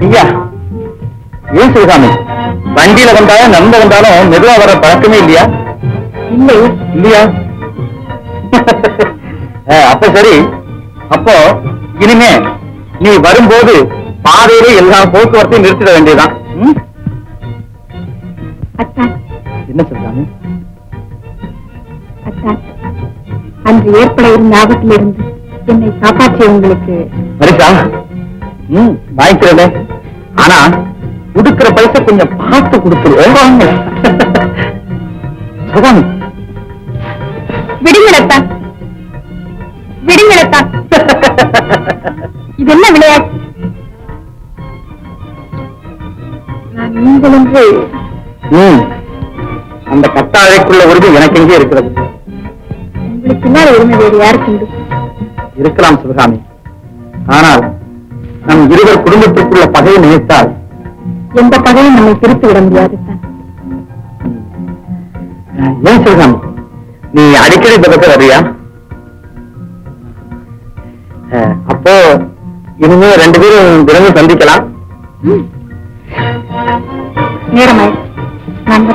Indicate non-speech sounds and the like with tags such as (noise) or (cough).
ஐயா ஏன் சிவகாமி வண்டியில வந்தாலும் நடந்து வந்தாலும் மெதுவா வர பழக்கமே இல்லையா? இல்லை. இல்லையா? (laughs) அப்ப சரி. அப்போ இனிமே நீ வரும்போது பாதையிலே எல்லா போக்குவரத்தையும் நிறுத்திட? அத்தான் என்ன அத்தான் அன்று ஏற்பட இருந்த ஆபத்திலிருந்து என்னை காப்பாற்றிய உங்களுக்கு மரிசா ம் வாங்கிக்கிறதே ஆனா கொடுக்கிற பைசா கொஞ்சம் பார்த்து கொடுத்துரு. சிவகாமி விடுங்களத்தான் விடுங்களத்தான் இது என்ன விளையாட்டு? நீங்கள் என்று அந்த கத்தாழைக்குள்ள உறுதி எனக்கு எங்கே இருக்கிறது? உங்களுக்கு இல்லாத உரிமை வேறு யாருக்கு இருக்கலாம் சிவகாமி ஆனால் நம் இருவர் குடும்பத்திற்குள்ள பகையை நினைத்தால்? எந்த பகையும் நம்மை பிரித்து விட முடியாது ஏன் சிவகாமி நீ அடிக்கடி இந்த பக்கம் வரியா? அப்போ இனிமே ரெண்டு பேரும் தினமும் சந்திக்கலாம். நேரமாய் நான்